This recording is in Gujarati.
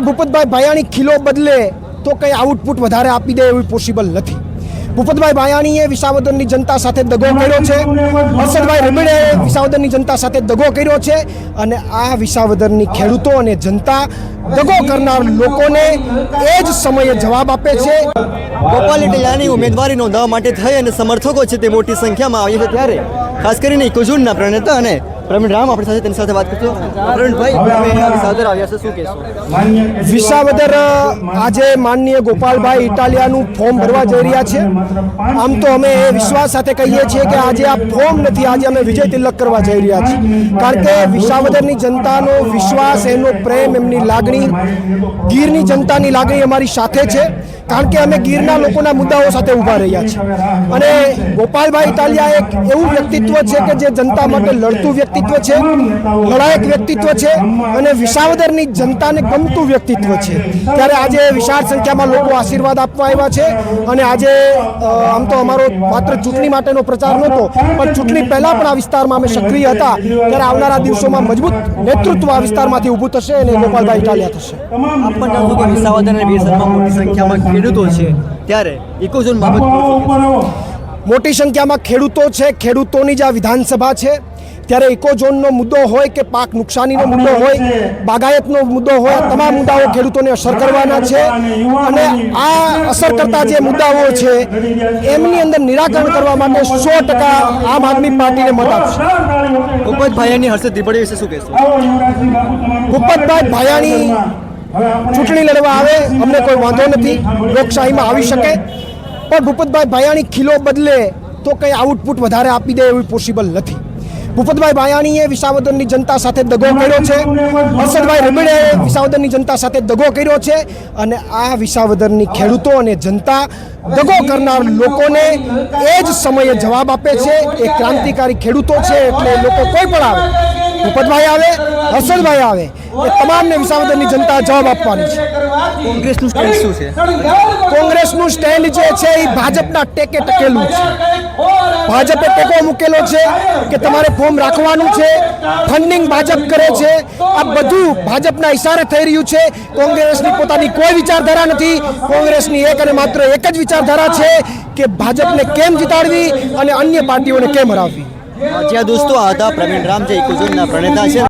પણ ભૂપતભાઈ ભાયાણી ખીલો બદલે તો કંઈ આઉટપુટ વધારે આપી દે એવું પોસિબલ નથી. ભૂપતભાઈ ભાયાણીએ વિસાવદરની જનતા સાથે દગો કર્યો છે. હર્ષદભાઈ રમીડે વિસાવદરની જનતા સાથે દગો કર્યો છે. અને આ વિસાવદરની ખેડૂતો અને જનતા દગો કરનાર લોકોને એ જ સમયે જવાબ આપે છે. ગોપાલ ઇટલિયાની ઉમેદવારી નોંધાવા માટે થઈ અને સમર્થકો છે તે મોટી સંખ્યામાં આવી છે ત્યારે. ખાસ કરીને ઇકોઝોનના પ્રણેતા અને પ્રવીણ રામ આપણી સાથે તેની સાથે વાત કરજો પ્રવીણભાઈ તમે આવ્યા છે શું કહેશો? વિસાવદર આજે માનનીય ગોપાલભાઈ ઇટાલિયાનું ફોર્મ ભરવા જઈ રહ્યા છે. આમ તો અમે એ વિશ્વાસ સાથે કહીએ છીએ કે આજે આ ફોર્મ નથી આજે અમે વિજય તિલક કરવા જઈ રહ્યા છીએ. કારણ કે વિસાવદરની જનતાનો વિશ્વાસ એનો પ્રેમ એમની લાગણી ગીરની જનતાની લાગણી અમારી સાથે છે. કારણ કે અમે ગીરના લોકોના મુદ્દાઓ સાથે ઊભા રહ્યા છીએ. અને ગોપાલભાઈ ઇટાલિયા એક એવું વ્યક્તિત્વ છે કે જે જનતા માટે લડતું વ્યક્તિત્વ છે, લડાયક વ્યક્તિત્વ છે અને વિસાવદરની જનતાને ગમતું વ્યક્તિત્વ છે. ત્યારે આજે વિશાળ સંખ્યામાં લોકો આશીર્વાદ આપવા આવ્યા છે અને આજે આમ તો અમારો માત્ર ચૂંટણી માટેનો પ્રચાર નહોતો, પણ ચૂંટણી પહેલાં પણ આ વિસ્તારમાં અમે સક્રિય હતા. ત્યારે આવનારા દિવસોમાં મજબૂત નેતૃત્વ આ વિસ્તારમાંથી ઊભું થશે અને ગોપાલભાઈ ઇટાલિયા થશે. આપ પણ જાણો કે વિસાવદર અને બેસરમાં મોટી સંખ્યામાં ખેડૂતો છે. ત્યારે ઇકોઝોન બાબત મોટી સંખ્યામાં ખેડૂતો છે ખેડૂતોની જે આ વિધાનસભા છે. ત્યારે ઇકોઝોનનો મુદ્દો હોય કે પાક નુકસાનીનો મુદ્દો હોય બાગાયતનો મુદ્દો હોય તમામ મુદ્દાઓ ખેડૂતોને અસર કરવાના છે. અને આ અસર કરતા જે મુદ્દાઓ છે એમની અંદર નિરાકરણ કરવા માટે સો ટકા આમ આદમી પાર્ટીને મત આપશે. ભૂપત ભાઈની હર્ષદ ત્રિપડી વિશે શું કહેશો? ભૂપતભાઈ ભાયાણી ચૂંટણી લડવા આવે અમને કોઈ વાંધો નથી લોકશાહીમાં આવી શકે. પણ ભૂપતભાઈ ભાયાણી ખીલો બદલે તો કંઈ આઉટપુટ વધારે આપી દે એવું પોસિબલ નથી. ભૂપતભાઈ ભાયાણીએ વિસાવદરની જનતા સાથે દગો કર્યો છે. હર્ષદભાઈ રમીડે વિસાવદરની જનતા સાથે દગો કર્યો છે. અને આ વિસાવદરની ખેડૂતો અને જનતા દગો કરનાર લોકોને એ જ સમયે જવાબ આપે છે. એ ક્રાંતિકારી ખેડૂતો છે એટલે લોકો કોઈ પણ આવે. ભૂપતભાઈ આવે હર્ષદભાઈ આવે. તમામને વિસાવદરની જનતા જવાબ આપવાની છે. કોંગ્રેસનું સ્ટેન્ડ શું છે? કોંગ્રેસનું સ્ટેન્ડ જે છે એ ભાજપના ટેકે ટકેલું છે. ભાજપે ટેકો મૂકેલો છે કે તમારે ફોર્મ રાખવાનું છે ફંડિંગ ભાજપ કરે છે. આ બધું ભાજપના ઇશારે થઈ રહ્યું છે. કોંગ્રેસની પોતાની કોઈ વિચારધારા નથી. કોંગ્રેસની એક અને માત્ર એક જ વિચારધારા છે કે ભાજપને કેમ જીતાડવી અને અન્ય પાર્ટીઓને કેમ હરાવવી. જ્યાં દોસ્તો આ હતા પ્રવીણ રામ જે ઇકોઝોનના પ્રણેતા છે.